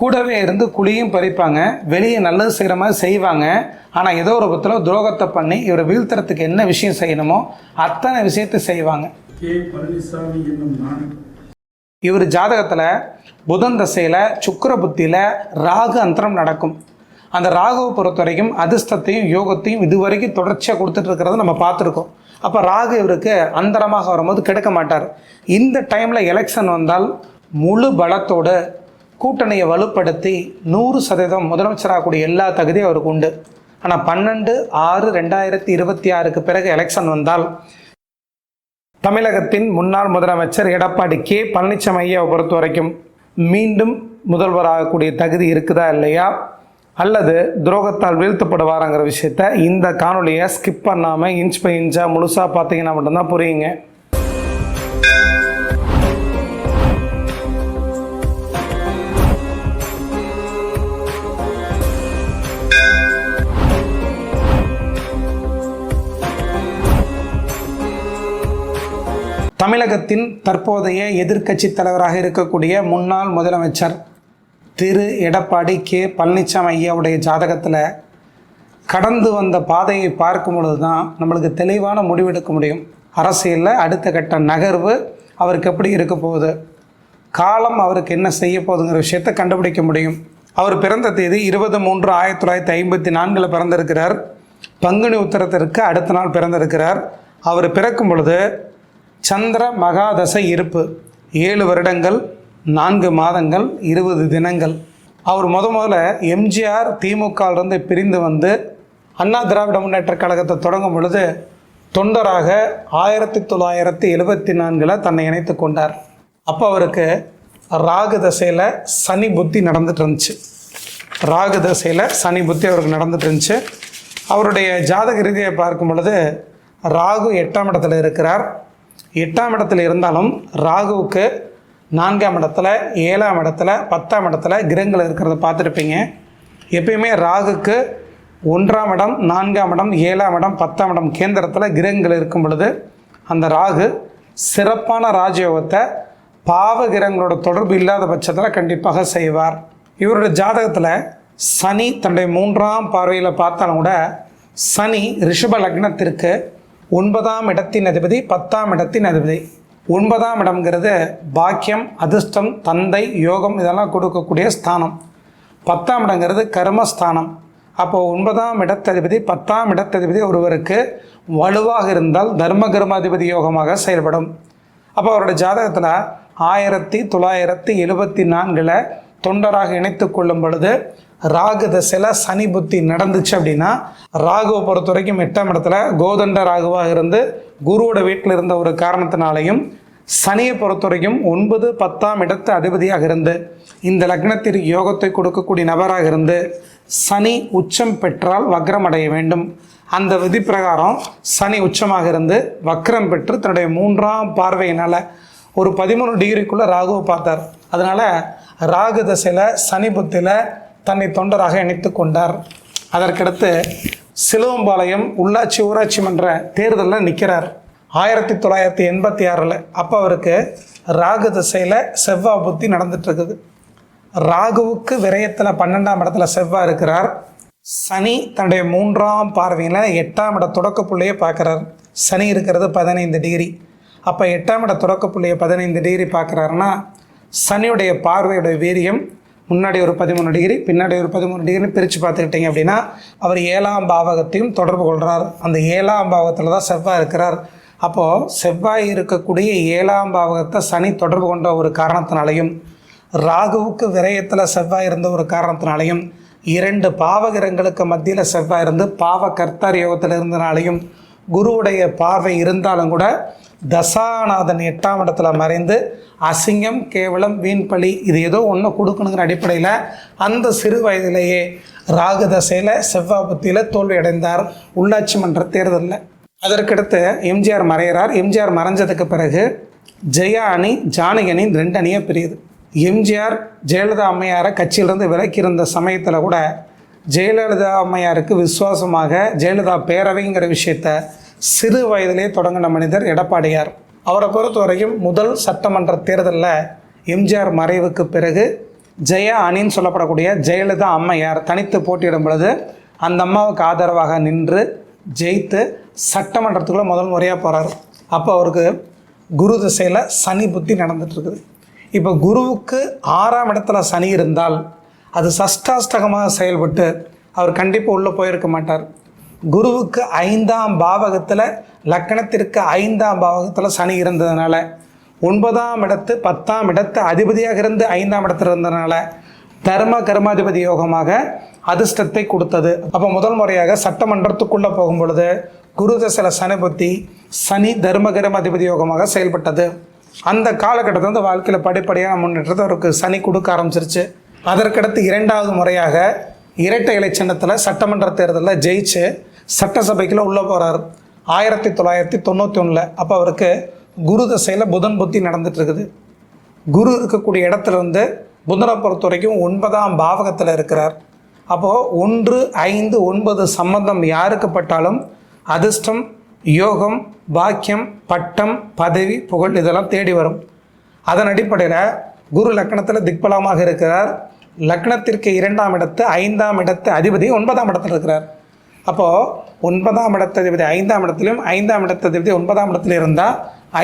கூடவே இருந்து குழியும் பறிப்பாங்க வெளியே நல்லது செய்கிற மாதிரி செய்வாங்க. ஆனால் ஏதோ ஒரு விதத்தில் துரோகத்தை பண்ணி இவரை வீழ்த்துறதுக்கு என்ன விஷயம் செய்யணுமோ அத்தனை விஷயத்தை செய்வாங்க. இவர் ஜாதகத்தில் புதன் தசையில் சுக்கிர புத்தியில் ராகு அந்தரம் நடக்கும். அந்த ராகுவை பொறுத்த வரைக்கும் அதிர்ஷ்டத்தையும் யோகத்தையும் இதுவரைக்கும் தொடர்ச்சியாக கொடுத்துட்டு இருக்கிறத நம்ம பார்த்துருக்கோம். அப்போ ராகு இவருக்கு அந்தரமாக வரும்போது கெடுக்க மாட்டார். இந்த டைமில் எலெக்ஷன் வந்தால் முழு பலத்தோடு கூட்டணியை வலுப்படுத்தி நூறு சதவீதம் முதலமைச்சராகக்கூடிய எல்லா தகுதியும் அவருக்கு உண்டு. ஆனால் பன்னெண்டு ஆறு ரெண்டாயிரத்தி இருபத்தி ஆறுக்கு பிறகு எலெக்ஷன் வந்தால் தமிழகத்தின் முன்னாள் முதலமைச்சர் எடப்பாடி கே. பழனிசாமி ஐயாவை பொறுத்த வரைக்கும் மீண்டும் முதல்வராகக்கூடிய தகுதி இருக்குதா இல்லையா? அல்லது துரோகத்தால் வீழ்த்தப்படுவாராங்கிற விஷயத்த இந்த காணொலியை ஸ்கிப் பண்ணாமல் இன்ச் பை இன்ச்சாக முழுசாக பார்த்தீங்கன்னா மட்டும்தான் புரியுங்க. தமிழகத்தின் தற்போதைய எதிர்க்கட்சி தலைவராக இருக்கக்கூடிய முன்னாள் முதலமைச்சர் திரு. எடப்பாடி கே. பழனிசாமி ஐயாவுடைய ஜாதகத்தில் கடந்து வந்த பாதையை பார்க்கும் பொழுது தான் நம்மளுக்கு தெளிவான முடிவெடுக்க முடியும். அரசியலில் அடுத்த கட்ட நகர்வு அவருக்கு எப்படி இருக்க போகுது? காலம் அவருக்கு என்ன செய்ய போகுதுங்கிற விஷயத்தை கண்டுபிடிக்க முடியும். அவர் பிறந்த தேதி இருபது மூன்று ஆயிரத்தி தொள்ளாயிரத்தி ஐம்பத்தி நான்கில் பிறந்திருக்கிறார். பங்குனி உத்தரத்திற்கு அடுத்த நாள் பிறந்திருக்கிறார். அவர் பிறக்கும் பொழுது சந்திர மகாதசை இருப்பு. ஏழு வருடங்கள் நான்கு மாதங்கள் இருபது தினங்கள். அவர் முத முதல்ல எம்ஜிஆர் திமுகவிலிருந்து பிரிந்து வந்து அண்ணா திராவிட முன்னேற்ற கழகத்தை தொடங்கும் பொழுது தொண்டராக ஆயிரத்தி தொள்ளாயிரத்தி எழுபத்தி நான்கில் தன்னை இணைத்து கொண்டார். அப்போ அவருக்கு ராகு தசையில் சனி புத்தி நடந்துட்டு இருந்துச்சு. ராகு தசையில் சனி புத்தி அவருக்கு நடந்துட்டு இருந்துச்சு. அவருடைய ஜாதக ரீதியை பார்க்கும் பொழுது ராகு எட்டாம் இடத்துல இருக்கிறார். எட்டாம் இடத்துல இருந்தாலும் ராகுவுக்கு நான்காம் இடத்துல ஏழாம் இடத்துல பத்தாம் இடத்துல கிரகங்கள் இருக்கிறத பார்த்துருப்பீங்க. எப்பயுமே ராகுக்கு ஒன்றாம் இடம் நான்காம் இடம் ஏழாம் இடம் பத்தாம் இடம் கேந்திரத்தில் கிரகங்கள் இருக்கும் பொழுது அந்த ராகு சிறப்பான ராஜயோகத்தை பாவ கிரகங்களோட தொடர்பு இல்லாத பட்சத்தில் கண்டிப்பாக செய்வார். இவருடைய ஜாதகத்தில் சனி தன்னுடைய மூன்றாம் பார்வையில் பார்த்தாலும் கூட சனி ரிஷப லக்னத்திற்கு ஒன்பதாம் இடத்தின் அதிபதி பத்தாம் இடத்தின் அதிபதி. ஒன்பதாம் இடம்ங்கிறது பாக்கியம் அதிர்ஷ்டம் தந்தை யோகம் இதெல்லாம் கொடுக்கக்கூடிய ஸ்தானம். பத்தாம் இடங்கிறது கர்மஸ்தானம். அப்போ ஒன்பதாம் இடத்ததிபதி பத்தாம் இடத்ததிபதி ஒருவருக்கு வலுவாக இருந்தால் தர்ம கர்மாதிபதி யோகமாக செயல்படும். அப்போ அவரோட ஜாதகத்தில் ஆயிரத்தி தொள்ளாயிரத்தி எழுபத்தி நான்கில் தொண்டராக இணைத்து கொள்ளும் பொழுது ராகு தசையில் சனி புத்தி நடந்துச்சு அப்படின்னா ராகுவை பொறுத்த வரைக்கும் எட்டாம் இடத்துல கோதண்ட ராகுவாக இருந்து குருவோட வீட்டில் இருந்த ஒரு காரணத்தினாலையும் சனியை பொறுத்த வரைக்கும் ஒன்பது பத்தாம் இடத்து அதிபதியாக இருந்து இந்த லக்னத்திற்கு யோகத்தை கொடுக்கக்கூடிய நபராக இருந்து சனி உச்சம் பெற்றால் வக்ரம் அடைய வேண்டும். அந்த விதி பிரகாரம் சனி உச்சமாக இருந்து வக்ரம் பெற்று தன்னுடைய மூன்றாம் பார்வையினால் ஒரு பதிமூணு டிகிரிக்குள்ளே ராகுவை பார்த்தார். அதனால் ராகு தசையில் சனி புத்தியில் தன்னை தொண்டராக இணைத்து கொண்டார். அதற்கடுத்து சிலுவம்பாளையம் உள்ளாட்சி ஊராட்சி மன்ற தேர்தலில் நிற்கிறார் ஆயிரத்தி தொள்ளாயிரத்தி எண்பத்தி ஆறில் அப்போ அவருக்கு ராகு திசையில் செவ்வாய் புத்தி நடந்துட்டுருக்குது. ராகுவுக்கு விரயத்தில் பன்னெண்டாம் இடத்துல செவ்வாய் இருக்கிறார். சனி தன்னுடைய மூன்றாம் பார்வையில் எட்டாம் இட தொடக்க புள்ளையை பார்க்குறார். சனி இருக்கிறது பதினைந்து டிகிரி. அப்போ எட்டாம் இட தொடக்க புள்ளையை பதினைந்து டிகிரி பார்க்குறாருன்னா சனியுடைய பார்வையுடைய வீரியம் முன்னாடி ஒரு பதிமூணு டிகிரி பின்னாடி ஒரு பதிமூணு டிகிரி பிரித்து பார்த்துக்கிட்டிங்க அப்படின்னா அவர் ஏழாம் பாவகத்தையும் தொடர்பு கொள்கிறார் அந்த ஏழாம் பாவகத்தில் தான் செவ்வாய் இருக்கிறார். அப்போது செவ்வாய் இருக்கக்கூடிய ஏழாம் பாவகத்தை சனி தொடர்பு கொண்ட ஒரு காரணத்தினாலையும் ராகுவுக்கு விரயத்தில் செவ்வாய் இருந்த ஒரு காரணத்தினாலையும் இரண்டு பாவகிரங்களுக்கு மத்தியில் செவ்வாய் இருந்து பாவ கர்த்தார் யோகத்தில் இருந்தனாலையும் குருவுடைய பார்வை இருந்தாலும் கூட தசாநாதன் எட்டாம் இடத்துல மறைந்து அசிங்கம் கேவலம் வீண்பழி இது ஏதோ ஒன்று கொடுக்கணுங்கிற அடிப்படையில் அந்த சிறு வயதிலேயே ராகு தசையில் செவ்வாய் தோல்வியடைந்தார் தோல்வி அடைந்தார் உள்ளாட்சி மன்ற தேர்தலில். அதற்கடுத்து எம்ஜிஆர் மறைகிறார். எம்ஜிஆர் மறைஞ்சதுக்கு பிறகு ஜெயா அணி ஜானகி அணி ரெண்டு அணியாக பிரியுது. எம்ஜிஆர் ஜெயலலிதா அம்மையாரை கட்சியிலிருந்து விலக்கி இருந்த சமயத்தில் கூட ஜெயலலிதா அம்மையாருக்கு விசுவாசமாக ஜெயலலிதா பேரவைங்கிற விஷயத்த சிறு வயதிலே தொடங்கின மனிதர் எடப்பாடியார். அவரை பொறுத்த வரைக்கும் முதல் சட்டமன்ற தேர்தலில் எம்ஜிஆர் மறைவுக்கு பிறகு ஜெயா அணின்னு சொல்லப்படக்கூடிய ஜெயலலிதா அம்மையார் தனித்து போட்டியிடும் பொழுது அந்த அம்மாவுக்கு ஆதரவாக நின்று ஜெயித்து சட்டமன்றத்துக்குள்ளே முதல் முறையாக போகிறார் அப்போ அவருக்கு குரு திசையில் சனி புத்தி நடந்துட்டுருக்குது. இப்போ குருவுக்கு ஆறாம் இடத்துல சனி இருந்தால் அது சஷ்டாஷ்டகமாக செயல்பட்டு அவர் கண்டிப்பாக உள்ளே போயிருக்க மாட்டார். குருவுக்கு ஐந்தாம் பாவகத்தில் லக்கணத்திற்கு ஐந்தாம் பாவகத்தில் சனி இருந்ததுனால ஒன்பதாம் இடத்து பத்தாம் இடத்து அதிபதியாக இருந்து ஐந்தாம் இடத்துல இருந்ததுனால தர்ம கர்மாதிபதி யோகமாக அதிர்ஷ்டத்தை கொடுத்தது. அப்போ முதல் முறையாக சட்டமன்றத்துக்குள்ளே போகும் பொழுது குரு தசல சனி புத்தி சனி தர்ம கர்மாதிபதி யோகமாக செயல்பட்டது. அந்த காலகட்டத்தில் வந்து வாழ்க்கையில் படிப்படியாக முன்னேற்றத்தை அவருக்கு சனி கொடுக்க ஆரம்பிச்சிருச்சு. அதற்கடுத்து இரண்டாவது முறையாக இரட்டை இலை சின்னத்தில் சட்டமன்ற தேர்தலில் ஜெயிச்சு சட்டசபைக்குள்ள உள்ளே போகிறார் ஆயிரத்தி தொள்ளாயிரத்தி தொண்ணூற்றி ஒன்றில் அப்போ அவருக்கு குரு தசையில் புதன் புத்தி நடந்துட்டு இருக்குது. குரு இருக்கக்கூடிய இடத்துலேருந்து வந்து புதனை பொறுத்த வரைக்கும் ஒன்பதாம் பாவகத்தில் இருக்கிறார். அப்போது ஒன்று ஐந்து ஒன்பது சம்பந்தம் யாருக்கு பட்டாலும் அதிர்ஷ்டம் யோகம் பாக்கியம் பட்டம் பதவி புகழ் இதெல்லாம் தேடி வரும். அதன் அடிப்படையில் குரு லக்னத்தில் திக்பலமாக இருக்கிறார். லக்னத்திற்கு இரண்டாம் இடத்து ஐந்தாம் இடத்து அதிபதி ஒன்பதாம் இடத்தில் இருக்கிறார். அப்போது ஒன்பதாம் இடத்ததிபதி ஐந்தாம் இடத்துலையும் ஐந்தாம் இடத்ததிபதி ஒன்பதாம் இடத்துல இருந்தால்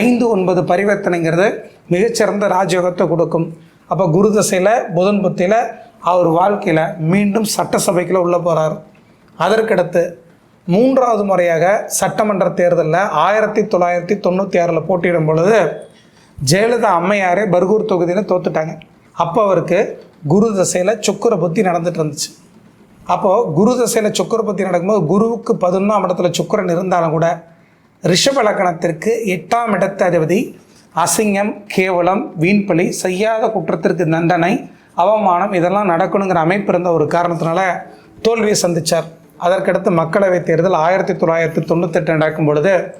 ஐந்து ஒன்பது பரிவர்த்தனைங்கிறது மிகச்சிறந்த ராஜயோகத்தை கொடுக்கும். அப்போ குரு தசையில் புதன் புத்தியில் அவர் வாழ்க்கையில் மீண்டும் சட்டசபைக்குள்ள உள்ளே போகிறார் அதற்கடுத்து மூன்றாவது முறையாக சட்டமன்ற தேர்தலில் ஆயிரத்தி தொள்ளாயிரத்தி தொண்ணூற்றி ஆறில் போட்டியிடும் பொழுது ஜெயலலிதா அம்மையாரே பர்கூர் தொகுதியில் தோத்துட்டாங்க. அப்போ அவருக்கு குரு தசையில் சுக்கர புத்தி நடந்துட்டு இருந்துச்சு. அப்போது குரு தசையில் சுக்கர பற்றி நடக்கும்போது குருவுக்கு பதினொன்றாம் இடத்துல சுக்கரன் இருந்தாலும் கூட ரிஷப லக்கணத்திற்கு எட்டாம் இடத்து அதிபதி அசிங்கம் கேவலம் வீண்பலி செய்யாத குற்றத்திற்கு தண்டனை அவமானம் இதெல்லாம் நடக்கணுங்கிற அமைப்பு இருந்த ஒரு காரணத்தினால தோல்வியை சந்தித்தார் அதற்கடுத்து மக்களவைத் தேர்தல் ஆயிரத்தி தொள்ளாயிரத்தி தொண்ணூத்தெட்டு நடக்கும் பொழுது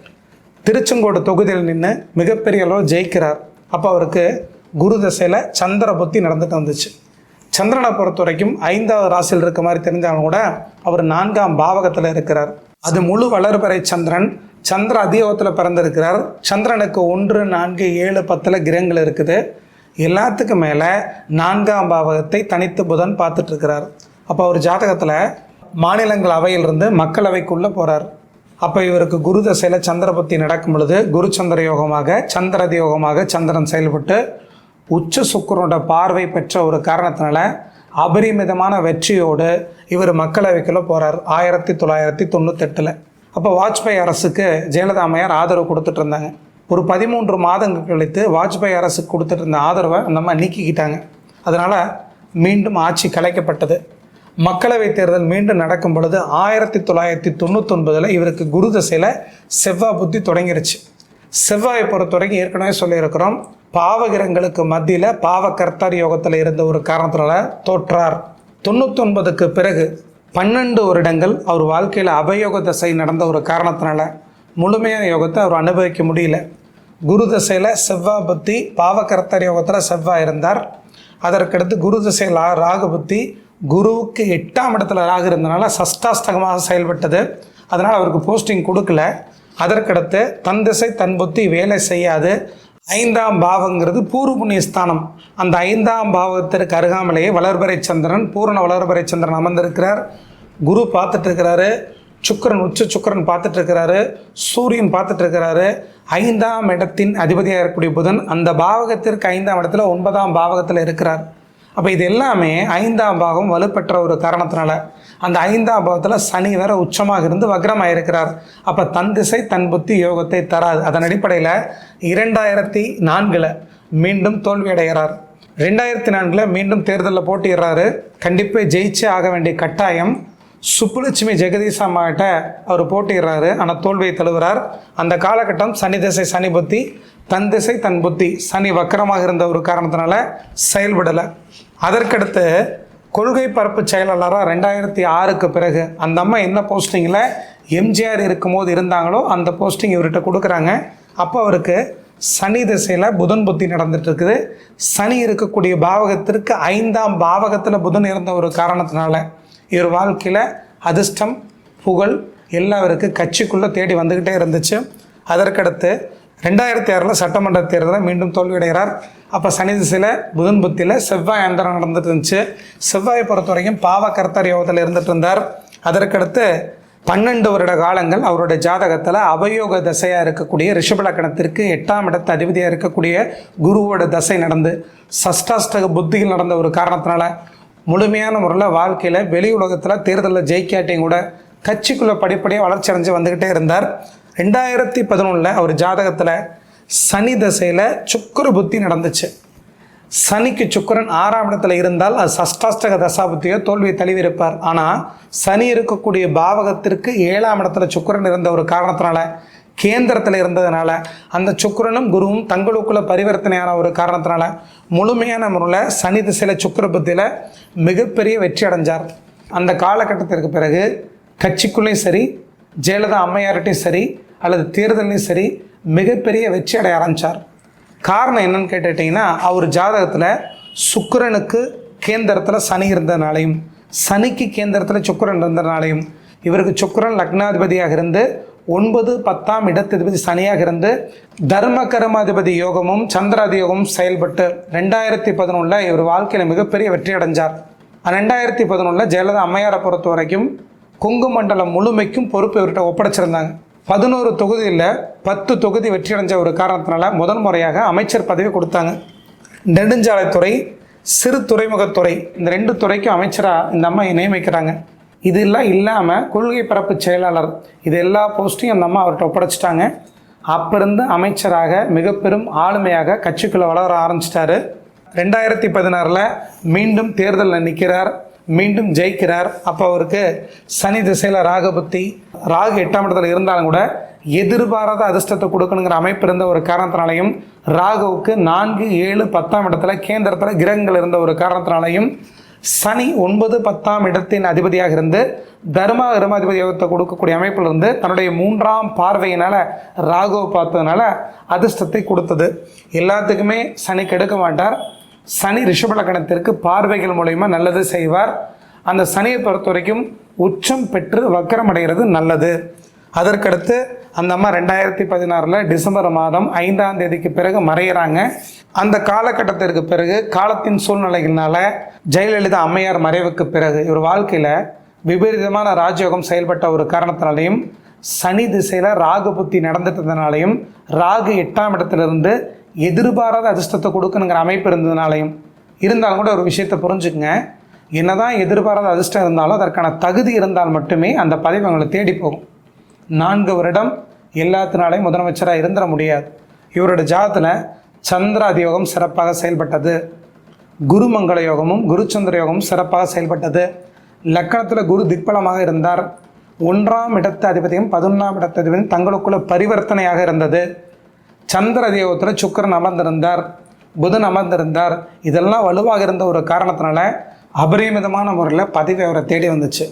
திருச்செங்கோடு தொகுதியில் நின்று மிகப்பெரிய அளவு ஜெயிக்கிறார். அப்போ அவருக்கு குரு தசையில் சந்திர புத்தி நடந்துட்டு வந்துச்சு. சந்திரனை பொறுத்த வரைக்கும் ஐந்தாவது ராசியில் இருக்க மாதிரி தெரிஞ்சாலும் கூட அவர் நான்காம் பாவகத்தில் இருக்கிறார். அது முழு வளர்பறை சந்திரன். சந்திர அதியோகத்தில் பிறந்திருக்கிறார். சந்திரனுக்கு ஒன்று நான்கு ஏழு பத்தில் கிரகங்கள் இருக்குது. எல்லாத்துக்கும் மேலே நான்காம் பாவகத்தை தனித்து புதன் பார்த்துட்டு இருக்கிறார் அப்போ அவர் ஜாதகத்தில் மாநிலங்கள் அவையிலிருந்து மக்களவைக்குள்ளே போகிறார் அப்போ இவருக்கு குரு தசையில் சந்திரபத்தி நடக்கும் பொழுது குரு சந்திர யோகமாக சந்திரதி யோகமாக சந்திரன் செயல்பட்டு உச்ச சுக்கரோட பார்வை பெற்ற ஒரு காரணத்தினால அபரிமிதமான வெற்றியோடு இவர் மக்களவைக்குள்ளே போகிறார் ஆயிரத்தி தொள்ளாயிரத்தி தொண்ணூத்தெட்டில். அப்போ வாஜ்பாய் அரசுக்கு ஜெயலலிதா அம்மையார் ஆதரவு கொடுத்துட்டு இருந்தாங்க. ஒரு பதிமூன்று மாதங்கள் கழித்து வாஜ்பாய் அரசுக்கு கொடுத்துட்டு இருந்த ஆதரவை அந்த அம்மா நீக்கிக்கிட்டாங்க. அதனால் மீண்டும் ஆட்சி கலைக்கப்பட்டது. மக்களவை தேர்தல் மீண்டும் நடக்கும் பொழுது ஆயிரத்தி தொள்ளாயிரத்தி தொண்ணூத்தொன்பதில் இவருக்கு குரு தசையில் செவ்வாய் புத்தி தொடங்கிருச்சு. செவ்வாயை பொறுத்த வரைக்கும் ஏற்கனவே சொல்லியிருக்கிறோம். பாவகிரங்களுக்கு மத்தியில் பாவகர்த்தார் யோகத்தில் இருந்த ஒரு காரணத்தினால் தோற்றார். தொண்ணூத்தொன்பதுக்கு பிறகு பன்னெண்டு வருடங்கள் அவர் வாழ்க்கையில் அபயோக தசை நடந்த ஒரு காரணத்தினால முழுமையான யோகத்தை அவர் அனுபவிக்க முடியல. குரு தசையில் செவ்வா புத்தி பாவகர்த்தார் யோகத்தில் செவ்வாய் இருந்தார். அதற்கடுத்து குரு தசையில் ராகு புத்தி குருவுக்கு எட்டாம் இடத்துல ராகு இருந்தனால சஷ்டாஸ்தகமாக செயல்பட்டது. அதனால் அவருக்கு போஸ்டிங் கொடுக்கல. அதற்கடுத்து தன் திசை தன் புத்தி வேலை செய்யாது. ஐந்தாம் பாவங்கிறது பூர்வ புண்ணியஸ்தானம். அந்த ஐந்தாம் பாவத்திற்கு அருகாமலேயே வளர்பறை சந்திரன் பூரண வளர்பறை சந்திரன் அமர்ந்திருக்கிறார். குரு பார்த்துட்டு இருக்கிறாரு சுக்கரன் உச்ச சுக்கிரன் பார்த்துட்டு இருக்கிறாரு சூரியன் பார்த்துட்டு இருக்கிறாரு ஐந்தாம் இடத்தின் அதிபதியாக இருக்கக்கூடிய புதன் அந்த பாவகத்திற்கு ஐந்தாம் இடத்துல ஒன்பதாம் பாவகத்தில் இருக்கிறார். அப்போ இது எல்லாமே ஐந்தாம் பாகம் வலுப்பெற்ற ஒரு காரணத்தினால அந்த ஐந்தாம் பாகத்தில் சனி வேற உச்சமாக இருந்து வக்ரமாக இருக்கிறார் அப்போ தன் திசை தன் புத்தி யோகத்தை தராது. அதன் அடிப்படையில் இரண்டாயிரத்தி நான்கில் மீண்டும் தோல்வியடைகிறார் ரெண்டாயிரத்தி நான்கில் மீண்டும் தேர்தலில் போட்டிடுறாரு கண்டிப்பாக ஜெயிச்சே ஆக வேண்டிய கட்டாயம் சுப்புலட்சுமி ஜெகதீஷ் அம்மாட்ட அவர் போட்டிடுறாரு ஆனால் தோல்வியை தழுவுறார். அந்த காலகட்டம் சனி திசை சனி புத்தி தன் திசை தன் புத்தி சனி வக்கரமாக இருந்த ஒரு காரணத்தினால செயல்படலை. அதற்கடுத்து கொள்கை பரப்பு செயலாளராக ரெண்டாயிரத்தி ஆறுக்கு பிறகு அந்த அம்மா என்ன போஸ்டிங்கில் எம்ஜிஆர் இருக்கும்போது இருந்தாங்களோ அந்த போஸ்டிங் இவர்கிட்ட கொடுக்குறாங்க. அப்போ அவருக்கு சனி திசையில் புதன் புத்தி நடந்துட்டுருக்குது சனி இருக்கக்கூடிய பாவகத்திற்கு ஐந்தாம் பாவகத்தில் புதன் இருந்த ஒரு காரணத்தினால இவர் வாழ்க்கையில் அதிர்ஷ்டம் புகழ் எல்லாம் இவருக்கு கட்சிக்குள்ளே தேடி வந்துக்கிட்டே இருந்துச்சு. அதற்கடுத்து ரெண்டாயிரத்தி ஆறில் சட்டமன்ற தேர்தலில் மீண்டும் தோல்வியடைகிறார். அப்போ சனி திசையில் புதன் புத்தியில் செவ்வாய் அந்தரம் நடந்துட்டு இருந்துச்சு. செவ்வாயை பொறுத்த வரைக்கும் பாவகர்த்தர் யோகத்தில் இருந்துட்டு இருந்தார். அதற்கடுத்து பன்னெண்டு வருட காலங்கள் அவருடைய ஜாதகத்தில் அவயோக தசையாக இருக்கக்கூடிய ரிஷபலக்கணத்திற்கு எட்டாம் இடத்து அதிபதியாக இருக்கக்கூடிய குருவோட தசை நடந்து சஷ்டாஷ்டக புத்திகள் நடந்த ஒரு காரணத்தினால முழுமையான முறையில் வாழ்க்கையில் வெளி உலகத்தில் தேர்தலில் ஜெயிக்காட்டியும் கூட கட்சிக்குள்ளே படிப்படியாக வளர்ச்சி அடைஞ்சு வந்துக்கிட்டே இருந்தார். ரெண்டாயிரத்தி பதினொன்றில் அவர் ஜாதகத்தில் சனி தசையில் சுக்கர புத்தி நடந்துச்சு. சனிக்கு சுக்கிரன் ஆறாம் இடத்துல இருந்தால் அது சஷ்டாஷ்டக தசாபுத்தியோ தோல்வியை தழுவியிருப்பார். ஆனால் சனி இருக்கக்கூடிய பாவகத்திற்கு ஏழாம் இடத்துல சுக்கரன் இருந்த ஒரு காரணத்தினால கேந்திரத்தில் இருந்ததுனால அந்த சுக்கிரனும் குருவும் தங்களுக்குள்ள பரிவர்த்தனையான ஒரு காரணத்தினால முழுமையான முறையில் சனி திசையில் சுக்கர புத்தியில் மிகப்பெரிய வெற்றி அடைஞ்சார். அந்த காலகட்டத்திற்கு பிறகு கட்சிக்குள்ளேயும் சரி ஜெயலலிதா அம்மையார்கிட்டையும் சரி அல்லது தேர்தலையும் சரி மிகப்பெரிய வெற்றி அடைய ஆரம்பித்தார் காரணம் என்னன்னு கேட்டுட்டிங்கன்னா அவர் ஜாதகத்தில் சுக்கிரனுக்கு கேந்திரத்தில் சனி இருந்ததுனாலையும் சனிக்கு கேந்திரத்தில் சுக்கிரன் இருந்ததுனாலையும் இவருக்கு சுக்கிரன் லக்னாதிபதியாக இருந்து ஒன்பது பத்தாம் இடத்ததிபதி சனியாக இருந்து தர்ம கர்மாதிபதி யோகமும் சந்திராதி யோகமும் செயல்பட்டு ரெண்டாயிரத்தி பதினொன்றில் இவர் வாழ்க்கையில் மிகப்பெரிய வெற்றி அடைஞ்சார். ரெண்டாயிரத்தி பதினொன்றில் ஜெயலலிதா அம்மையாரை பொறுத்த வரைக்கும் கொங்கு மண்டலம் முழுமைக்கும் பொறுப்பு இவர்கிட்ட ஒப்படைச்சிருந்தாங்க. பதினோரு தொகுதியில் பத்து தொகுதி வெற்றி அடைஞ்ச ஒரு காரணத்தினால முதல் முறையாக அமைச்சர் பதவி கொடுத்தாங்க. நெடுஞ்சாலைத்துறை சிறு துறைமுகத்துறை இந்த ரெண்டு துறைக்கும் அமைச்சராக இந்த அம்மா நியமிக்கிறாங்க. இதெல்லாம் இல்லாமல் கொள்கை பரப்பு செயலாளர் இது எல்லா போஸ்ட்டையும் அந்த அம்மா அவர்கிட்ட ஒப்படைச்சிட்டாங்க. அப்போ இருந்து அமைச்சராக மிக பெரும் ஆளுமையாக கட்சிக்குள்ளே வளர ஆரம்பிச்சிட்டாரு. ரெண்டாயிரத்தி பதினாறில் மீண்டும் தேர்தலில் நிற்கிறார் மீண்டும் ஜெயிக்கிறார். அப்போ அவருக்கு சனி திசையில் ராகபுத்தி ராகு எட்டாம் இடத்துல இருந்தாலும் கூட எதிர்பாராத அதிர்ஷ்டத்தை கொடுக்கணுங்கிற அமைப்பு இருந்த ஒரு காரணத்தினாலையும் ராகுவுக்கு நான்கு ஏழு பத்தாம் இடத்துல கேந்திரத்தில் கிரகங்கள் இருந்த ஒரு காரணத்தினாலையும் சனி ஒன்பது பத்தாம் இடத்தின் அதிபதியாக இருந்து தர்மா கர்மாதிபதி யோகத்தை கொடுக்கக்கூடிய அமைப்பில் இருந்து தன்னுடைய மூன்றாம் பார்வையினால் ராகுவை பார்த்ததுனால அதிர்ஷ்டத்தை கொடுத்தது. எல்லாத்துக்குமே சனி கெடுக்க மாட்டார். சனி ரிஷபலக்கணத்திற்கு பார்வைகள் மூலயமா நல்லது செய்வார். அந்த சனியை பொறுத்த வரைக்கும் உச்சம் பெற்று வக்கரம் அடைகிறது நல்லது. அதற்கடுத்து அந்த அம்மா ரெண்டாயிரத்தி பதினாறில் டிசம்பர் மாதம் ஐந்தாம் தேதிக்கு பிறகு மறையிறாங்க. அந்த காலகட்டத்திற்கு பிறகு காலத்தின் சூழ்நிலைகள்னால ஜெயலலிதா அம்மையார் மறைவுக்கு பிறகு இவர் வாழ்க்கையில் விபரீதமான ராஜயோகம் செயல்பட்ட ஒரு காரணத்தினாலையும் சனி திசையில் ராகு புத்தி நடந்துட்டதுனாலையும் ராகு எட்டாம் இடத்திலிருந்து எதிர்பாராத அதிர்ஷ்டத்தை கொடுக்கணுங்கிற அமைப்பு இருந்ததுனாலையும். இருந்தாலும் கூட ஒரு விஷயத்தை புரிஞ்சுக்குங்க. என்னதான் எதிர்பாராத அதிர்ஷ்டம் இருந்தாலும் அதற்கான தகுதி இருந்தால் மட்டுமே அந்த பதவி அவங்களை தேடி போகும். நான்கு வருடம் எல்லாத்தினாலையும் முதலமைச்சராக இருந்துட முடியாது. இவரோட ஜாதத்தில் சந்திராதி யோகம் சிறப்பாக செயல்பட்டது. குருமங்கள யோகமும் குருச்சந்திர யோகமும் சிறப்பாக செயல்பட்டது. லக்கணத்தில் குரு திக்பலமாக இருந்தார். ஒன்றாம் இடத்து அதிபதியும் பதினொன்றாம் இடத்து அதிபதியும் தங்களுக்குள்ள பரிவர்த்தனையாக இருந்தது. சந்திர தேவத்தில் சுக்கிரன் அமர்ந்திருந்தார் புதன் அமர்ந்திருந்தார். இதெல்லாம் வலுவாக இருந்த ஒரு காரணத்தினால அபரிமிதமான முறையில் பதவி அவரை தேடி வந்துச்சு.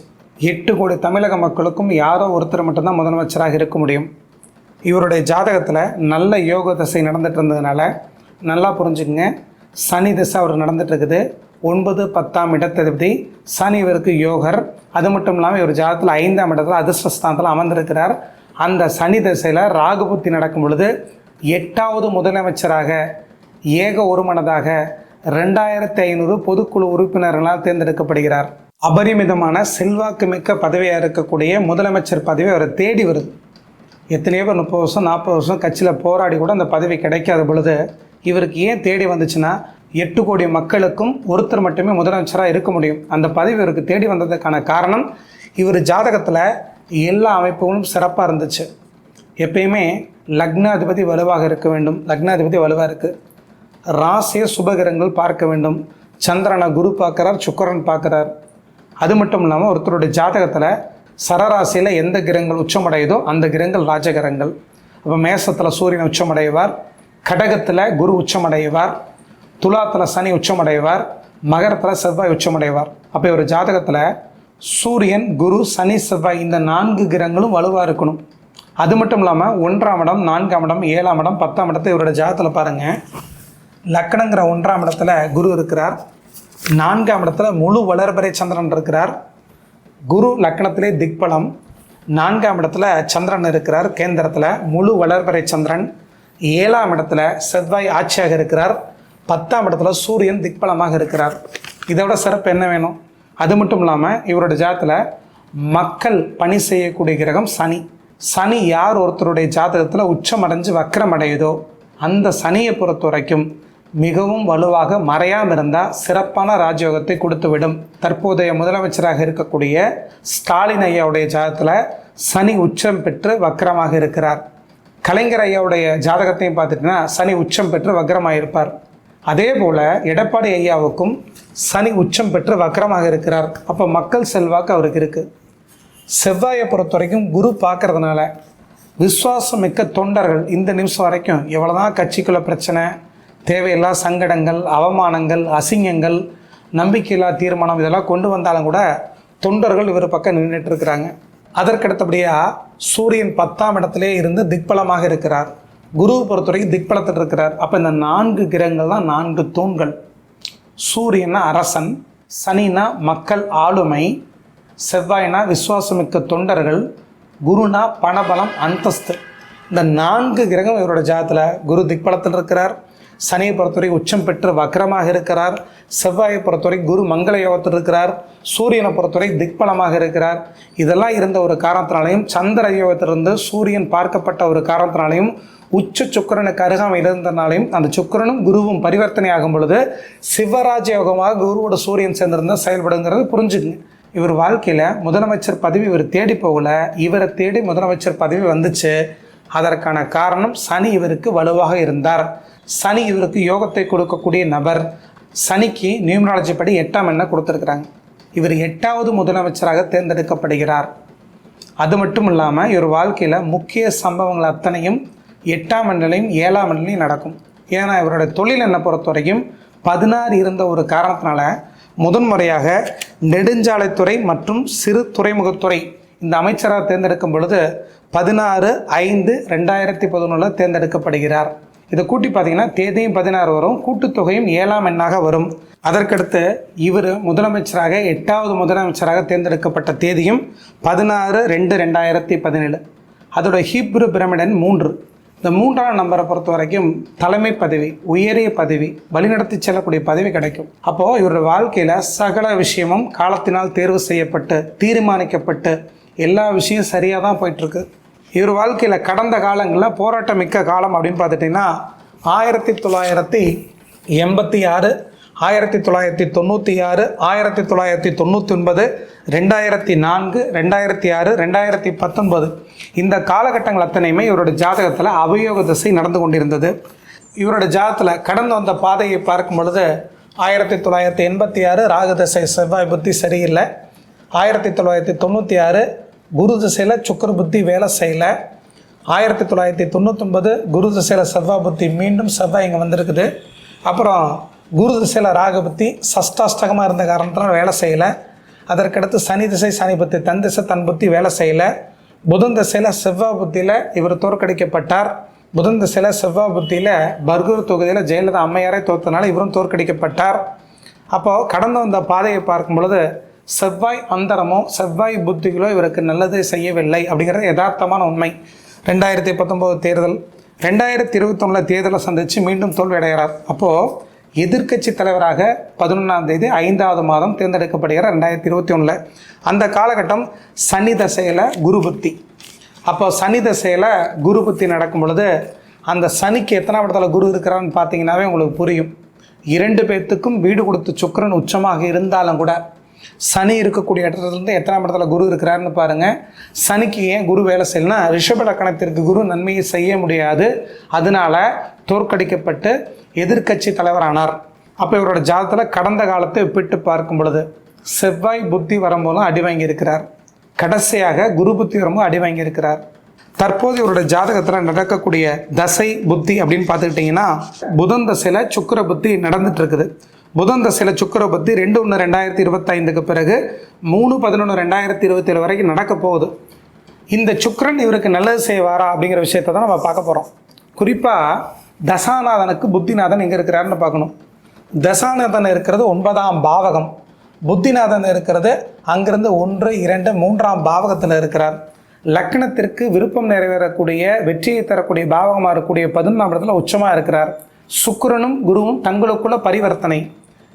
எட்டு கோடி தமிழக மக்களுக்கும் யாரோ ஒருத்தர் மட்டும்தான் முதலமைச்சராக இருக்க முடியும். இவருடைய ஜாதகத்தில் நல்ல யோக தசை நடந்துட்டு இருந்ததுனால நல்லா புரிஞ்சுக்குங்க. சனி திசை அவர் நடந்துட்டு இருக்குது. ஒன்பது பத்தாம் இடத்ததிபதி சனி இவருக்கு யோகர். அது மட்டும் இல்லாமல் இவர் ஜாதகத்தில் ஐந்தாம் இடத்துல அதிர்ஷ்டஸ்தானத்தில் அமர்ந்திருக்கிறார். அந்த சனி திசையில் ராகுபுத்தி நடக்கும் பொழுது எட்டாவது முதலமைச்சராக ஏக ஒருமனதாக ரெண்டாயிரத்தி ஐநூறு பொதுக்குழு உறுப்பினர்களால் தேர்ந்தெடுக்கப்படுகிறார். அபரிமிதமான செல்வாக்கு மிக்க பதவியாக இருக்கக்கூடிய முதலமைச்சர் பதவி அவரை தேடி வருது. எத்தனையோ பேர் முப்பது வருஷம் நாற்பது வருஷம் கட்சியில் போராடி கூட அந்த பதவி கிடைக்காத பொழுது இவருக்கு ஏன் தேடி வந்துச்சுன்னா எட்டு கோடி மக்களுக்கும் ஒருத்தர் மட்டுமே முதலமைச்சராக இருக்க முடியும். அந்த பதவி இவருக்கு தேடி வந்ததுக்கான காரணம் இவர் ஜாதகத்தில் எல்லா அமைப்புகளும் சிறப்பாக இருந்துச்சு. எப்பயுமே லக்னாதிபதி வலுவாக இருக்க வேண்டும். லக்னாதிபதி வலுவாக இருக்குது ராசிய சுபகிரங்கள் பார்க்க வேண்டும். சந்திரனை குரு பார்க்குறார் சுக்கரன் பார்க்குறார். அது மட்டும் இல்லாமல் ஒருத்தருடைய ஜாதகத்தில் சரராசியில் எந்த கிரகங்கள் உச்சமடையுதோ அந்த கிரகங்கள் ராஜகிரகங்கள். அப்போ மேசத்தில் சூரியன் உச்சமடைவார் கடகத்தில் குரு உச்சமடைவார் துலாத்தில் சனி உச்சமடைவார் மகரத்தில் செவ்வாய் உச்சமடைவார். அப்போ ஒரு ஜாதகத்தில் சூரியன் குரு சனி செவ்வாய் இந்த நான்கு கிரகங்களும் வலுவாக இருக்கணும். அது மட்டும் இல்லாமல் ஒன்றாம் இடம் நான்காம் இடம் ஏழாம் இடம் பத்தாம் இடத்தை இவரோட ஜாதத்தில் பாருங்கள் லக்கணங்கிற ஒன்றாம் இடத்துல குரு இருக்கிறார். நான்காம் இடத்துல முழு வளர்பறை சந்திரன் இருக்கிறார். குரு லக்கணத்திலே திக்பலம். நான்காம் இடத்துல சந்திரன் இருக்கிறார் கேந்திரத்தில் முழு வளர்பறை சந்திரன். ஏழாம் இடத்துல செவ்வாய் ஆட்சியாக இருக்கிறார். பத்தாம் இடத்துல சூரியன் திக்பலமாக இருக்கிறார். இதோட சிறப்பு என்ன வேணும்? அது மட்டும் இல்லாமல் இவரோட ஜாதத்தில் மக்கள் பணி செய்யக்கூடிய கிரகம் சனி. சனி யார் ஒருத்தருடைய ஜாதகத்தில் உச்சமடைஞ்சு வக்கரம் அடையுதோ அந்த சனியை பொறுத்த வரைக்கும் மிகவும் வலுவாக மறையாமல் இருந்தால் சிறப்பான ராஜயோகத்தை கொடுத்துவிடும். தற்போதைய முதலமைச்சராக இருக்கக்கூடிய ஸ்டாலின் ஐயாவுடைய ஜாதகத்தில் சனி உச்சம் பெற்று வக்கரமாக இருக்கிறார். கலைஞர் ஐயாவுடைய ஜாதகத்தையும் பார்த்துட்டிங்கன்னா சனி உச்சம் பெற்று வக்கரமாக இருப்பார். அதே போல் எடப்பாடி ஐயாவுக்கும் சனி உச்சம் பெற்று வக்கரமாக இருக்கிறார். அப்போ மக்கள் செல்வாக்கு அவருக்கு இருக்குது செவ்வாயை பொறுத்த வரைக்கும் குரு பார்க்கறதுனால விசுவாசம் மிக்க தொண்டர்கள் இந்த நிமிஷம் வரைக்கும் எவ்வளோதான் கட்சிக்குள்ள பிரச்சனை தேவையில்லா சங்கடங்கள் அவமானங்கள் அசிங்கங்கள் நம்பிக்கையில்லா தீர்மானம் இதெல்லாம் கொண்டு வந்தாலும் கூட தொண்டர்கள் இவர் பக்கம் நின்றுட்டு இருக்கிறாங்க. அதற்கடுத்தபடியாக சூரியன் பத்தாம் இடத்திலே இருந்து திக்பலமாக இருக்கிறார். குருவை பொறுத்தவரைக்கும் திக்பலத்தில் இருக்கிறார். அப்போ இந்த நான்கு கிரகங்கள் தான் நான்கு தூண்கள். சூரியன்னா அரசன் சனினா மக்கள் ஆளுமை செவ்வாய்னா விஸ்வாசமிக்க தொண்டர்கள் குருனா பணபலம் அந்தஸ்து. இந்த நான்கு கிரகம் இவரோட ஜாதத்தில் குரு திக்பலத்தில் இருக்கிறார் சனியை பொறுத்தவரை உச்சம் பெற்று வக்கரமாக இருக்கிறார் செவ்வாயை பொறுத்தவரை குரு மங்கள யோகத்தில் இருக்கிறார் சூரியனை பொறுத்தவரை திக்பலமாக இருக்கிறார். இதெல்லாம் இருந்த ஒரு காரணத்தினாலையும் சந்திர யோகத்திலிருந்து சூரியன் பார்க்கப்பட்ட ஒரு காரணத்தினாலையும் உச்ச சுக்கிரனுக்கு அருகாமல் இருந்தனாலையும் அந்த சுக்கிரனும் குருவும் பரிவர்த்தனை ஆகும் பொழுது சிவராஜ யோகமாக குருவோட சூரியன் சேர்ந்திருந்தால் செயல்படுங்கிறது புரிஞ்சுக்குங்க. இவர் வாழ்க்கையில் முதலமைச்சர் பதவி இவர் தேடி போகல. இவரை தேடி முதலமைச்சர் பதவி வந்துச்சு. அதற்கான காரணம் சனி இவருக்கு வலுவாக இருந்தார். சனி இவருக்கு யோகத்தை கொடுக்கக்கூடிய நபர். சனிக்கு நியூமராலஜி படி எட்டாம் எண்ணை கொடுத்துருக்குறாங்க. இவர் எட்டாவது முதலமைச்சராக தேர்ந்தெடுக்கப்படுகிறார். அது மட்டும் இல்லாமல் இவர் வாழ்க்கையில் முக்கிய சம்பவங்கள் அத்தனையும் எட்டாம் மண்டலையும் ஏழாம் மண்டலையும் நடக்கும். ஏன்னா இவரோட தொழில் என்னை பொறுத்த வரைக்கும் பதினாறு இருந்த ஒரு காரணத்தினால முதன்முறையாக நெடுஞ்சாலைத்துறை மற்றும் சிறு துறைமுகத்துறை இந்த அமைச்சராக தேர்ந்தெடுக்கும் பொழுது பதினாறு ஐந்து ரெண்டாயிரத்தி பதினொன்றில் தேர்ந்தெடுக்கப்படுகிறார். இதை கூட்டி பார்த்தீங்கன்னா தேதியும் பதினாறு வரும் கூட்டுத்தொகையும் ஏழாம் எண்ணாக வரும். அதற்கடுத்து இவர் முதலமைச்சராக எட்டாவது முதலமைச்சராக தேர்ந்தெடுக்கப்பட்ட தேதியும் பதினாறு ரெண்டு ரெண்டாயிரத்தி பதினேழு. அதோட ஹீப்ரு பிரமிடன் மூன்று. இந்த மூன்றாம் நம்பரை பொறுத்த வரைக்கும் தலைமை பதவி உயரிய பதவி வழிநடத்தி செல்லக்கூடிய பதவி கிடைக்கும். அப்போது இவருடைய வாழ்க்கையில் சகல விஷயமும் காலத்தினால் தேர்வு செய்யப்பட்டு தீர்மானிக்கப்பட்டு எல்லா விஷயம் சரியாக தான் போயிட்டுருக்கு. இவர் வாழ்க்கையில் கடந்த காலங்களில் போராட்டம் மிக்க காலம் அப்படின்னு பார்த்துட்டிங்கன்னா ஆயிரத்தி தொள்ளாயிரத்தி எண்பத்தி ஆறு ஆயிரத்தி தொள்ளாயிரத்தி தொண்ணூற்றி ஆறு ஆயிரத்தி தொள்ளாயிரத்தி தொண்ணூற்றி ஒன்பது ரெண்டாயிரத்தி நான்கு ரெண்டாயிரத்தி ஆறு ரெண்டாயிரத்தி பத்தொன்பது. இந்த காலகட்டங்கள் அத்தனையுமே இவரோட ஜாதகத்தில் அவயோக திசை நடந்து கொண்டிருந்தது. இவரோட ஜாதகத்தில் கடந்து வந்த பாதையை பார்க்கும் பொழுது ஆயிரத்தி தொள்ளாயிரத்தி எண்பத்தி ஆறு ராகு திசை செவ்வாய் புத்தி சரியில்லை. ஆயிரத்தி தொள்ளாயிரத்தி தொண்ணூற்றி ஆறு குரு திசையில் சுக்கர புத்தி வேலை செய்யலை. ஆயிரத்தி தொள்ளாயிரத்தி தொண்ணூத்தொன்பது குரு திசையில் செவ்வாய் புத்தி மீண்டும் செவ்வாய் இங்கே வந்திருக்குது. அப்புறம் குரு திசையில் ராகு சஷ்டாஷ்டகமாக இருந்த காரணத்தினால் வேலை செய்யலை. அதற்கடுத்து சனி திசை சனி புத்தி தன் திசை தன் புத்தி வேலை செய்யலை. புதன் திசையில் செவ்வாய் புத்தியில் இவர் தோற்கடிக்கப்பட்டார். புதன் திசையில் செவ்வாய் புத்தியில் பர்கூர் தொகுதியில் ஜெயலலிதா அம்மையாரை தோற்றனால இவரும் தோற்கடிக்கப்பட்டார். அப்போது கடந்து வந்த பாதையை பார்க்கும் பொழுது செவ்வாய் அந்தரமோ செவ்வாய் புத்திகளோ இவருக்கு நல்லது செய்யவில்லை அப்படிங்கிறது யதார்த்தமான உண்மை. ரெண்டாயிரத்தி பத்தொம்போது தேர்தல் ரெண்டாயிரத்தி இருபத்தொன்னில் தேர்தலை சந்தித்து மீண்டும் தோல்வியடைகிறார். அப்போது எதிர்க்கட்சி தலைவராக பதினொன்றாம் தேதி ஐந்தாவது மாதம் தேர்ந்தெடுக்கப்படுகிற ரெண்டாயிரத்தி இருபத்தி ஒன்றில் அந்த காலகட்டம் சனி தசையில் குரு புத்தி அப்போ சனி தசையில் குரு புத்தி நடக்கும் பொழுது அந்த சனிக்கு எத்தனாம் இடத்துல குரு இருக்கிறான்னு பார்த்தீங்கன்னாவே உங்களுக்கு புரியும். இரண்டு பேர்த்துக்கும் வீடு கொடுத்து சுக்கிரன் உச்சமாக இருந்தாலும் கூட சனி இருக்கக்கூடிய இடத்துலேருந்து எத்தனாம் இடத்துல குரு இருக்கிறாருன்னு பாருங்கள் சனிக்கு ஏன் குரு வேலை செய்யலைன்னா ரிஷப லக்கணத்திற்கு குரு நன்மையை செய்ய முடியாது. அதனால தோற்கடிக்கப்பட்டு எதிர்க்கட்சி தலைவரானார். அப்போ இவரோட ஜாதத்தில் கடந்த காலத்தை ஒப்பிட்டு பார்க்கும் பொழுது செவ்வாய் புத்தி வரும்போதும் அடி வாங்கியிருக்கிறார் கடைசியாக குரு புத்தி வரும்போது அடி வாங்கியிருக்கிறார் தற்போது இவரோட ஜாதகத்தில் நடக்கக்கூடிய தசை புத்தி அப்படின்னு பார்த்துக்கிட்டிங்கன்னா புதன் தசையில் சுக்கிர புத்தி நடந்துட்டு இருக்குது. புதன் தசையில் சுக்கிர பற்றி ரெண்டு ஒன்று ரெண்டாயிரத்தி இருபத்தைந்துக்கு பிறகு மூணு பதினொன்று ரெண்டாயிரத்தி இருபத்தேழு வரைக்கும் நடக்க போகுது. இந்த சுக்கரன் இவருக்கு நல்லது செய்வாரா அப்படிங்கிற விஷயத்தை தான் நம்ம பார்க்க போகிறோம் குறிப்பாக தசாநாதனுக்கு புத்திநாதன் எங்கே இருக்கிறாருன்னு பார்க்கணும். தசாநாதன் இருக்கிறது ஒன்பதாம் பாவகம். புத்திநாதன் இருக்கிறது அங்கிருந்து ஒன்று இரண்டு மூன்றாம் பாவகத்தில் இருக்கிறார். லக்னத்திற்கு விருப்பம் நிறைவேறக்கூடிய வெற்றியை தரக்கூடிய பாவகமாக இருக்கக்கூடிய பதினொன்றாம் இடத்துல உச்சமாக இருக்கிறார். சுக்கரனும் குருவும் தங்களுக்குள்ள பரிவர்த்தனை.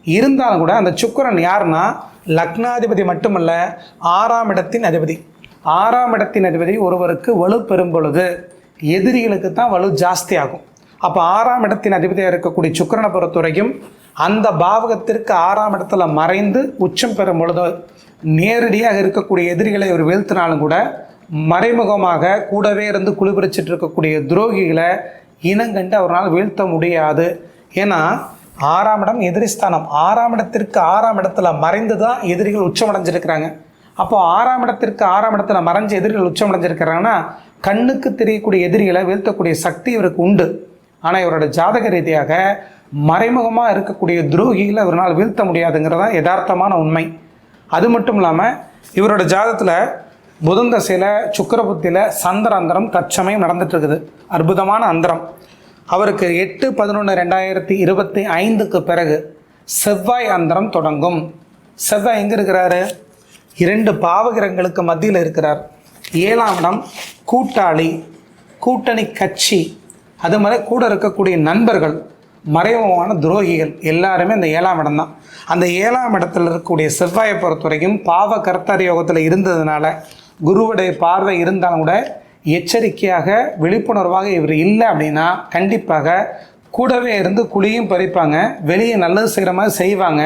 இருந்தாலும் கூட அந்த சுக்கரன் யாருன்னா லக்னாதிபதி மட்டுமல்ல ஆறாம் இடத்தின் அதிபதி. ஆறாம் இடத்தின் அதிபதி ஒருவருக்கு வலு பெறும் பொழுது எதிரிகளுக்கு தான் வலு ஜாஸ்தி ஆகும் அப்போ ஆறாம் இடத்தின் அதிபதியாக இருக்கக்கூடிய சுக்கிரனை பொறுத்த வரைக்கும் அந்த பாவகத்திற்கு ஆறாம் இடத்துல மறைந்து உச்சம் பெறும் பொழுது நேரடியாக இருக்கக்கூடிய எதிரிகளை ஒரு வீழ்த்தினாலும் கூட மறைமுகமாக கூடவே இருந்து குளிபுரிச்சிட்டு இருக்கக்கூடிய துரோகிகளை இனங்கண்டு அவரால் வீழ்த்த முடியாது. ஏன்னா ஆறாம் இடம் எதிரிஸ்தானம் ஆறாம் இடத்திற்கு ஆறாம் இடத்துல மறைந்து தான் எதிரிகள் உச்சமடைஞ்சிருக்கிறாங்க. அப்போ ஆறாம் இடத்திற்கு ஆறாம் இடத்துல மறைஞ்ச எதிரிகள் உச்சமடைஞ்சிருக்கிறாங்கன்னா கண்ணுக்கு தெரியக்கூடிய எதிரிகளை வீழ்த்தக்கூடிய சக்தி இவருக்கு உண்டு. ஆனால் இவரோட ஜாதக ரீதியாக மறைமுகமாக இருக்கக்கூடிய துரோகிகளை இவரால் வீழ்த்த முடியாதுங்கிறது தான் யதார்த்தமான உண்மை. அது மட்டும் இல்லாமல் இவரோட ஜாதத்தில் புதன் தசையில் சுக்கரபுத்தியில் சந்திர அந்தரம் தற்சமயம் நடந்துட்டு இருக்குது அற்புதமான அந்தரம். அவருக்கு எட்டு பதினொன்று ரெண்டாயிரத்தி இருபத்தி ஐந்துக்கு பிறகு செவ்வாய் அந்தரம் தொடங்கும். செவ்வாய் எங்கே இருக்கிறாரு? இரண்டு பாவகிரகங்களுக்கு மத்தியில் இருக்கிறார். ஏழாம் இடம் கூட்டாளி கூட்டணி கட்சி அது மாதிரி கூட இருக்கக்கூடிய நண்பர்கள் மறைமுகமான துரோகிகள் எல்லாருமே அந்த ஏழாம் இடம் தான். அந்த ஏழாம் இடத்துல இருக்கக்கூடிய செவ்வாயை பொறுத்த வரைக்கும் பாவ கர்த்தர் யோகத்தில் இருந்ததுனால குருவுடைய பார்வை இருந்தாலும் கூட எச்சரிக்கையாக விழிப்புணர்வாக இவர் இல்லை அப்படின்னா கண்டிப்பாக கூடவே இருந்து குழியும் பறிப்பாங்க வெளியே நல்லது செய்கிற மாதிரி செய்வாங்க.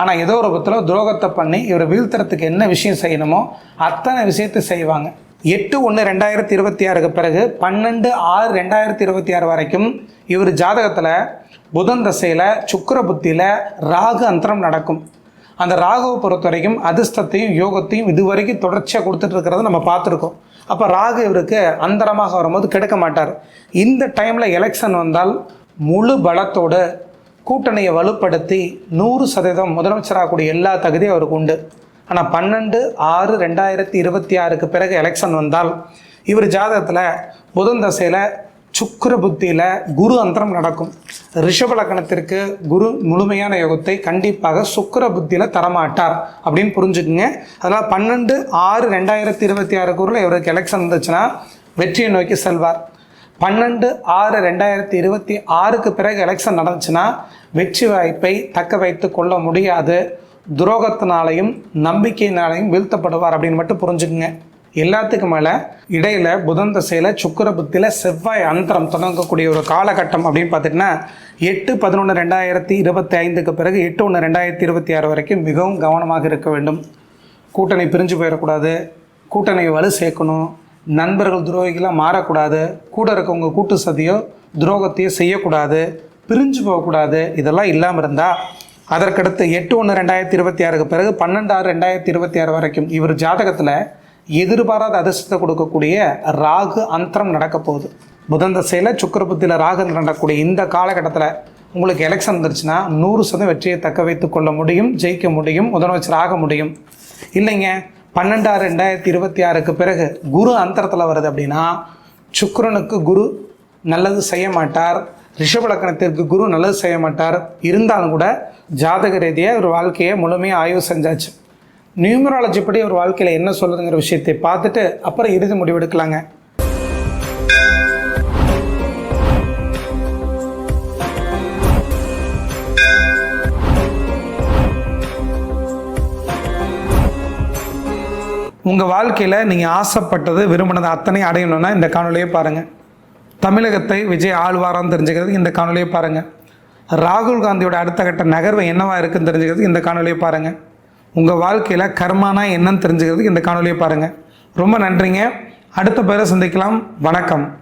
ஆனால் ஏதோ ஒரு பத்தில் துரோகத்தை பண்ணி இவரை வீழ்த்துறதுக்கு என்ன விஷயம் செய்யணுமோ அத்தனை விஷயத்தை செய்வாங்க. எட்டு ஒன்று ரெண்டாயிரத்தி இருபத்தி ஆறுக்கு பிறகு பன்னெண்டு ஆறு ரெண்டாயிரத்தி இருபத்தி ஆறு வரைக்கும் இவர் ஜாதகத்தில் புதன் தசையில் சுக்கர புத்தியில் ராகு அந்தரம் நடக்கும். அந்த ராகுவை பொறுத்த வரைக்கும் அதிர்ஷ்டத்தையும் யோகத்தையும் இதுவரைக்கும் தொடர்ச்சியாக கொடுத்துட்டு இருக்கிறத நம்ம பார்த்துருக்கோம். அப்போ ராகு இவருக்கு அந்தரமாக வரும்போது கெடுக்க மாட்டார். இந்த டைமில் எலெக்ஷன் வந்தால் முழு பலத்தோடு கூட்டணியை வலுப்படுத்தி நூறு சதவீதம் முதலமைச்சராகக்கூடிய எல்லா தகுதியும் அவருக்கு உண்டு. ஆனால் பன்னெண்டு ஆறு ரெண்டாயிரத்தி இருபத்தி ஆறுக்கு பிறகு எலெக்ஷன் வந்தால் இவர் ஜாதகத்தில் புதன் தசையில் சுக்கர புத்தியில் குரு அந்தரம் நடக்கும். ரிஷப லக்கணத்திற்கு குரு முழுமையான யோகத்தை கண்டிப்பாக சுக்கர புத்தியில் தரமாட்டார் அப்படின்னு புரிஞ்சுக்குங்க. அதனால் பன்னெண்டு ஆறு ரெண்டாயிரத்தி இருபத்தி ஆறுக்குள்ள இவருக்கு எலெக்ஷன் வந்துச்சுன்னா வெற்றியை நோக்கி செல்வார். பன்னெண்டு ஆறு ரெண்டாயிரத்தி இருபத்தி ஆறுக்கு பிறகு எலெக்ஷன் நடந்துச்சுன்னா வெற்றி வாய்ப்பை தக்க வைத்து கொள்ள முடியாது. துரோகத்தினாலையும் நம்பிக்கையினாலையும் வீழ்த்தப்படுவார் அப்படின்னு மட்டும் புரிஞ்சுக்குங்க. எல்லாத்துக்கும் மேலே இடையில புதன் தசையில் சுக்கர புத்தியில் செவ்வாய் அந்தரம் தொடங்கக்கூடிய ஒரு காலகட்டம் அப்படின்னு பார்த்துட்டிங்கன்னா எட்டு பதினொன்று ரெண்டாயிரத்தி இருபத்தி ஐந்துக்கு பிறகு எட்டு ஒன்று ரெண்டாயிரத்தி இருபத்தி ஆறு வரைக்கும் மிகவும் கவனமாக இருக்க வேண்டும். கூட்டணி பிரிஞ்சு போயிடக்கூடாது. கூட்டணி வலு சேர்க்கணும். நண்பர்கள் துரோகிகளாக மாறக்கூடாது. கூட இருக்கவங்க கூட்டு சதியோ துரோகத்தையோ செய்யக்கூடாது. பிரிஞ்சு போகக்கூடாது. இதெல்லாம் இல்லாமல் இருந்தால் அதற்கடுத்து எட்டு ஒன்று ரெண்டாயிரத்தி இருபத்தி ஆறுக்கு பிறகு பன்னெண்டு ஆறு ரெண்டாயிரத்தி இருபத்தி ஆறு வரைக்கும் இவர் ஜாதகத்தில் எதிர்பாராத அதிர்ஷ்டத்தை கொடுக்கக்கூடிய ராகு அந்தரம் நடக்க போகுது. புதன் தசையில் சுக்கரபுத்தியில் ராகு நடக்கக்கூடிய இந்த காலகட்டத்தில் உங்களுக்கு எலெக்ஷன் வந்துருச்சுன்னா நூறு சதவீதம் வெற்றியை தக்க வைத்து கொள்ள முடியும் ஜெயிக்க முடியும் முதலமைச்சர் ஆக முடியும். இல்லைங்க பன்னெண்டாறு ரெண்டாயிரத்தி இருபத்தி ஆறுக்கு பிறகு குரு அந்தரத்தில் வருது அப்படின்னா சுக்கரனுக்கு குரு நல்லது செய்ய மாட்டார். ரிஷபலக்கணத்திற்கு குரு நல்லது செய்ய மாட்டார். இருந்தாலும் கூட ஜாதக ரீதியாக ஒரு வாழ்க்கையை முழுமையாக ஆய்வு செஞ்சாச்சு. நியூமராலஜி படி ஒரு வாழ்க்கையில் என்ன சொல்லுதுங்கிற விஷயத்தை பார்த்துட்டு அப்புறம் இறுதி முடிவெடுக்கலாங்க. உங்கள் வாழ்க்கையில் நீங்கள் ஆசைப்பட்டது விரும்பினது அத்தனை அடையணும்னா இந்த காணொலியை பாருங்கள் தமிழகத்தை விஜய் ஆழ்வாரான்னு தெரிஞ்சுக்கிறதுக்கு இந்த காணொலியை பாருங்கள் ராகுல் காந்தியோட அடுத்த கட்ட நகர்வு என்னவாக இருக்குன்னு தெரிஞ்சுக்கிறதுக்கு இந்த காணொலியை பாருங்கள் உங்கள் வாழ்க்கையில் கர்மானா என்னன்னு தெரிஞ்சுக்கிறதுக்கு இந்த காணொலியை பாருங்கள் ரொம்ப நன்றிங்க. அடுத்த பேரை சந்திக்கலாம். வணக்கம்.